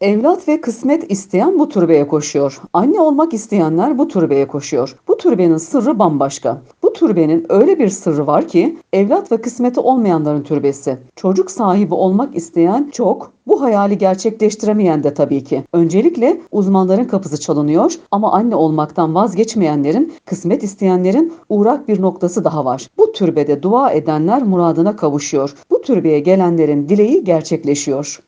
Evlat ve kısmet isteyen bu türbeye koşuyor. Anne olmak isteyenler bu türbeye koşuyor. Bu türbenin sırrı bambaşka. Bu türbenin öyle bir sırrı var ki evlat ve kısmeti olmayanların türbesi. Çocuk sahibi olmak isteyen çok, bu hayali gerçekleştiremeyen de tabii ki. Öncelikle uzmanların kapısı çalınıyor ama anne olmaktan vazgeçmeyenlerin, kısmet isteyenlerin uğrak bir noktası daha var. Bu türbede dua edenler muradına kavuşuyor. Bu türbeye gelenlerin dileği gerçekleşiyor.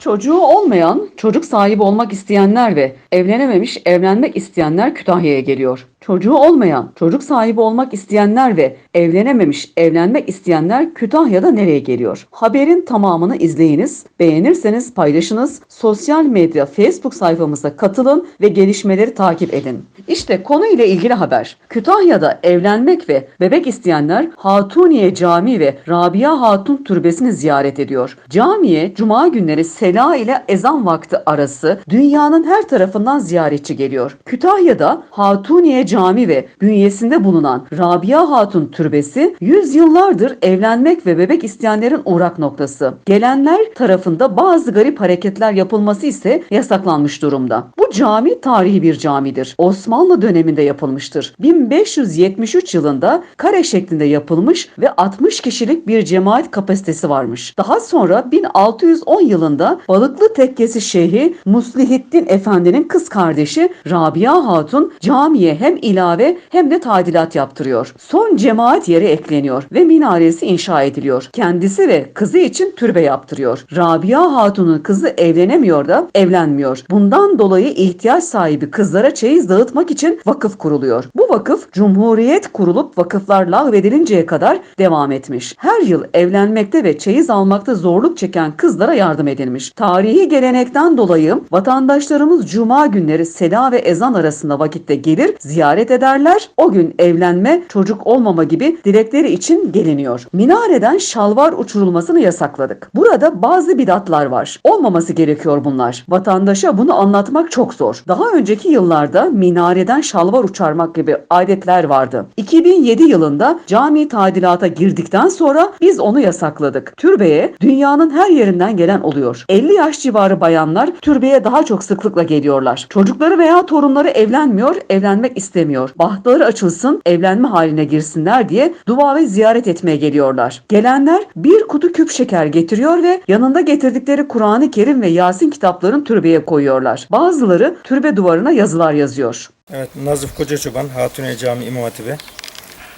Çocuğu olmayan, çocuk sahibi olmak isteyenler ve evlenememiş, evlenmek isteyenler Kütahya'ya geliyor. Çocuğu olmayan, çocuk sahibi olmak isteyenler ve evlenememiş, evlenmek isteyenler Kütahya'da nereye geliyor? Haberin tamamını izleyiniz, beğenirseniz paylaşınız, sosyal medya Facebook sayfamıza katılın ve gelişmeleri takip edin. İşte konu ile ilgili haber. Kütahya'da evlenmek ve bebek isteyenler Hatuniye Camii ve Rabia Hatun Türbesi'ni ziyaret ediyor. Camiye cuma günleri sela ile ezan vakti arası dünyanın her tarafından ziyaretçi geliyor. Kütahya'da Hatuniye Cami ve bünyesinde bulunan Rabia Hatun Türbesi yüzyıllardır evlenmek ve bebek isteyenlerin uğrak noktası. Gelenler tarafında bazı garip hareketler yapılması ise yasaklanmış durumda. Bu cami tarihi bir camidir. Osmanlı döneminde yapılmıştır. 1573 yılında kare şeklinde yapılmış ve 60 kişilik bir cemaat kapasitesi varmış. Daha sonra 1610 yılında Balıklı Tekkesi Şeyhi Muslihiddin Efendi'nin kız kardeşi Rabia Hatun camiye hem ilave hem de tadilat yaptırıyor. Son cemaat yeri ekleniyor ve minaresi inşa ediliyor. Kendisi ve kızı için türbe yaptırıyor. Rabia Hatun'un kızı evlenemiyor da evlenmiyor. Bundan dolayı ihtiyaç sahibi kızlara çeyiz dağıtmak için vakıf kuruluyor. Bu vakıf Cumhuriyet kurulup vakıflar lağvedilinceye kadar devam etmiş. Her yıl evlenmekte ve çeyiz almakta zorluk çeken kızlara yardım edilmiş. Tarihi gelenekten dolayı vatandaşlarımız cuma günleri sela ve ezan arasında vakitte gelir, ziyaret ederler. O gün evlenme, çocuk olmama gibi dilekleri için geliniyor. Minareden şalvar uçurulmasını yasakladık. Burada bazı bidatlar var. Olmaması gerekiyor bunlar. Vatandaşa bunu anlatmak çok zor. Daha önceki yıllarda minareden şalvar uçarmak gibi adetler vardı. 2007 yılında cami tadilata girdikten sonra biz onu yasakladık. Türbeye dünyanın her yerinden gelen oluyor. 50 yaş civarı bayanlar türbeye daha çok sıklıkla geliyorlar. Çocukları veya torunları evlenmiyor, evlenmek istemiyor. Bahtları açılsın, evlenme haline girsinler diye dua ve ziyaret etmeye geliyorlar. Gelenler bir kutu küp şeker getiriyor ve yanında getirdikleri Kur'an-ı Kerim ve Yasin kitaplarını türbeye koyuyorlar. Bazıları türbe duvarına yazılar yazıyor. Evet, Nazif Koca Çoban, Hatuniye Camii İmam Hatibi.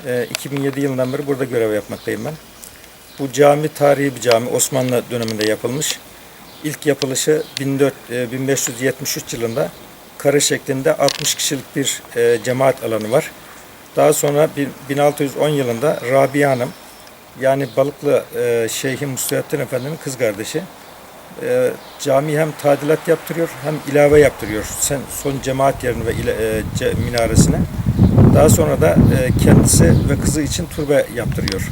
Ee, 2007 yılından beri burada görev yapmaktayım ben. Bu cami tarihi bir cami, Osmanlı döneminde yapılmış. İlk yapılışı 14, e, 1573 yılında kare şeklinde 60 kişilik bir e, cemaat alanı var. Daha sonra bir- 1610 yılında Rabia Hanım, yani Balıklı e, Şeyhi Efendi'nin kız kardeşi, e, cami hem tadilat yaptırıyor hem ilave yaptırıyor. Sen son cemaat yerini ve e, minaresine. Daha sonra da e, kendisi ve kızı için türbe yaptırıyor.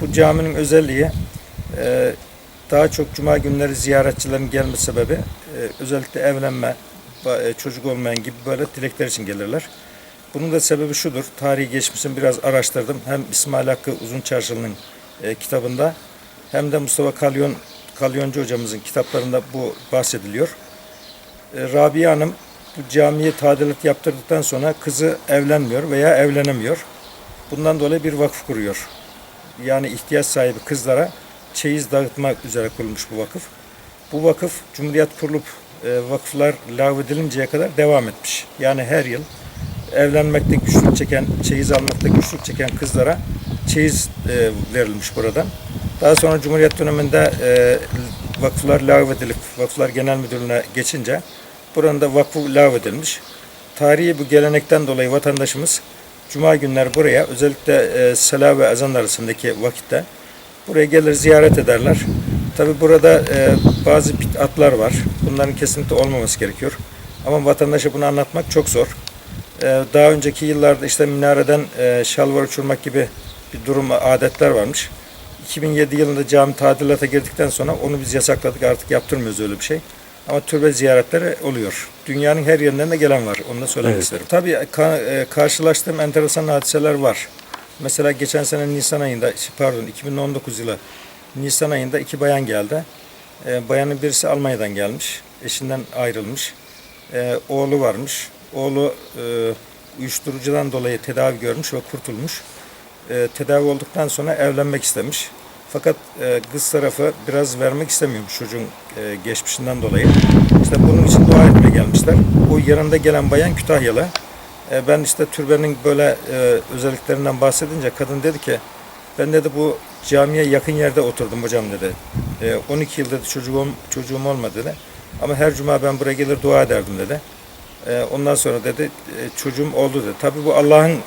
Bu caminin özelliği e, daha çok cuma günleri ziyaretçilerin gelme sebebi e, özellikle evlenme, e, çocuk olmayan gibi böyle dilekler için gelirler. Bunun da sebebi şudur. Tarihi geçmişini biraz araştırdım. Hem İsmail Hakkı Uzun Çarşılı'nın e, kitabında hem de Mustafa Kalyon Kalyoncu hocamızın kitaplarında bu bahsediliyor. Rabia Hanım bu camiye tadilat yaptırdıktan sonra kızı evlenmiyor veya evlenemiyor. Bundan dolayı bir vakıf kuruyor. Yani ihtiyaç sahibi kızlara çeyiz dağıtmak üzere kurulmuş bu vakıf. Bu vakıf Cumhuriyet kurulup e, vakıflar lağvedilinceye kadar devam etmiş. Yani her yıl evlenmekte güçlük çeken, çeyiz almakta güçlük çeken kızlara çeyiz e, verilmiş buradan. Daha sonra Cumhuriyet döneminde e, vakıflar lağvedilip Vakıflar Genel Müdürlüğü'ne geçince buranın da vakfı lağvedilmiş. Tarihi bu gelenekten dolayı vatandaşımız Cuma günleri buraya özellikle e, sela ve ezan arasındaki vakitte buraya gelir ziyaret ederler. Tabi burada e, bazı bid'atlar var. Bunların kesinlikle olmaması gerekiyor. Ama vatandaşa bunu anlatmak çok zor. Ee, daha önceki yıllarda işte minareden e, şalvar uçurmak gibi bir durum, adetler varmış. 2007 yılında cami tadilata girdikten sonra onu biz yasakladık. Artık yaptırmıyoruz öyle bir şey. Ama türbe ziyaretleri oluyor. Dünyanın her yerinden de gelen var. Onu da söylemek Evet. isterim. Tabii ka- e, karşılaştığım enteresan hadiseler var. Mesela geçen sene Nisan ayında, pardon 2019 yılı Nisan ayında iki bayan geldi. E, bayanın birisi Almanya'dan gelmiş. eşinden ayrılmış. E, oğlu varmış. Oğlu e, uyuşturucudan dolayı tedavi görmüş ve kurtulmuş. E, tedavi olduktan sonra evlenmek istemiş. Fakat e, kız tarafı biraz vermek istemiyormuş çocuğun e, geçmişinden dolayı. İşte bunun için dua etmeye gelmişler. O yanında gelen bayan Kütahyalı. E, ben işte türbenin böyle e, özelliklerinden bahsedince kadın dedi ki ben dedi bu camiye yakın yerde oturdum hocam dedi. E, 12 yıl dedi çocuğum, çocuğum olmadı dedi. Ama her cuma ben buraya gelir dua ederdim dedi. E, ondan sonra dedi e, çocuğum oldu dedi. Tabii bu Allah'ın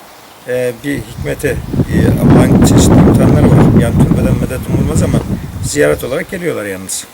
e, bir hikmeti, e, Allah'ın çeşitli imtihanları var. Yani türbeden medet umulmaz ama ziyaret olarak geliyorlar yalnız.